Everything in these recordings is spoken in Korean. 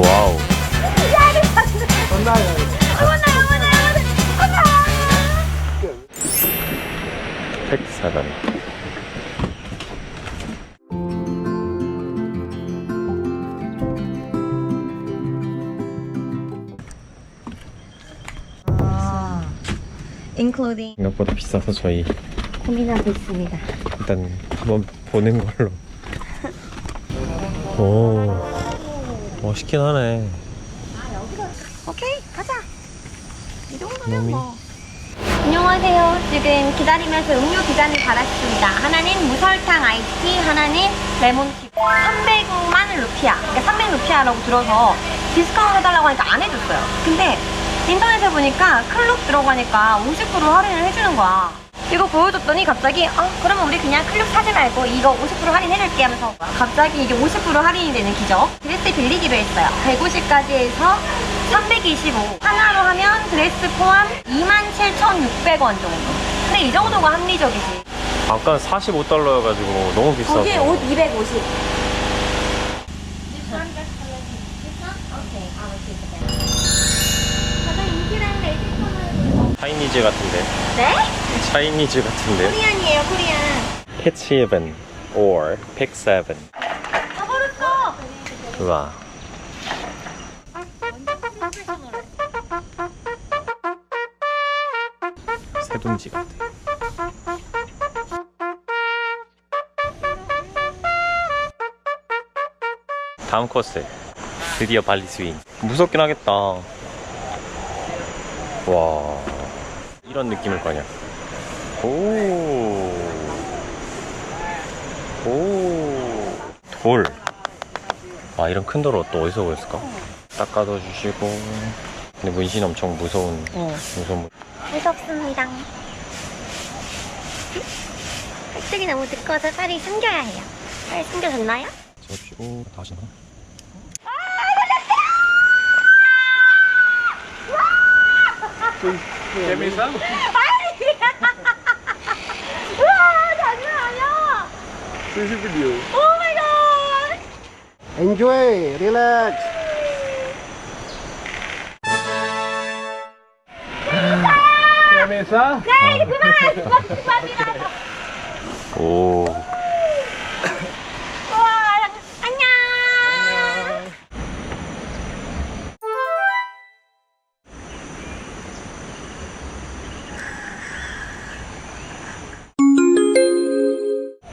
와우. 팩사단. including 생각보다 비싸서 저희 고민하고 있습니다. 일단 한번 보는 걸로. 오, 멋있긴 하네. 오케이, 가자. 이? 정도면 뭐. 안녕하세요. 지금 기다리면서 음료 두 잔을 받았습니다. 하나는 무설탕 아이스티, 하나는 레몬티. 300만 루피아. 그러니까 300 루피아라고 들어서 디스카운트 해달라고 하니까 안 해줬어요. 근데 인터넷에 보니까 클럽 들어가니까 50% 할인을 해주는 거야. 이거 보여줬더니 갑자기 아 그러면 우리 그냥 클럽 사지 말고 이거 50% 할인해줄게 하면서 갑자기 이게 50% 할인이 되는 기적. 드레스 빌리기로 했어요. 150까지 해서 325 하나로 하면 드레스 포함 27,600원 정도. 근데 이 정도가 합리적이지. 아까 45달러여가지고 너무 비싸서. 거기에 옷 250 차이니즈 같은데. 네? 차이니즈 같은데. 코리안이에요 코리안 펫7 or 팩7. 다 버렸어 우와. 새둥지 같아. 다음 코스. 드디어 발리 스윙. 무섭긴 하겠다. 와. 이런 느낌일 거냐. 오. 오. 돌. 아 이런 큰 돌은 또 어디서 구했을까? 닦아도 주시고 근데 문신 엄청 무서운 어. 무서운 문- 무섭습니다 팔뚝이 너무 두꺼워서 빨리 숨겨야 해요 빨리 숨겨졌나요? 접시고 다시 나 우와 장난 아니야 오 마이 갓 Enjoy, relax. 네 이제 그만해 그만 그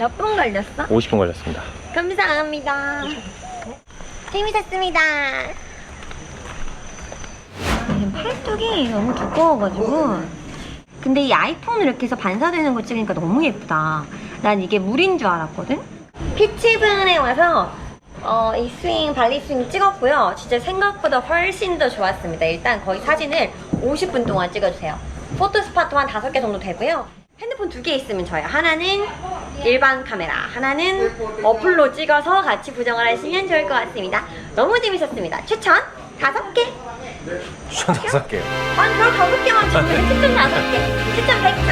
몇 분 걸렸어? 50분 걸렸습니다 감사합니다. 재밌었습니다. 팔뚝이 너무 두꺼워가지고. 근데 이 아이폰을 이렇게 해서 반사되는 거 찍으니까 너무 예쁘다. 난 이게 물인 줄 알았거든? 피치분에 와서 어, 이 스윙, 발리 스윙 찍었고요. 진짜 생각보다 훨씬 더 좋았습니다. 일단 거의 사진을 50분 동안 찍어주세요. 포토 스팟도 한 5개 정도 되고요. 핸드폰 두 개 있으면 저요. 하나는 일반 카메라, 하나는 어플로 찍어서 같이 부정을 하시면 좋을 것 같습니다. 너무 재밌었습니다. 추천 다섯 개. 추천 다섯 아니, 별 다섯 개만 주면 추천 다섯 개. 추천 100점.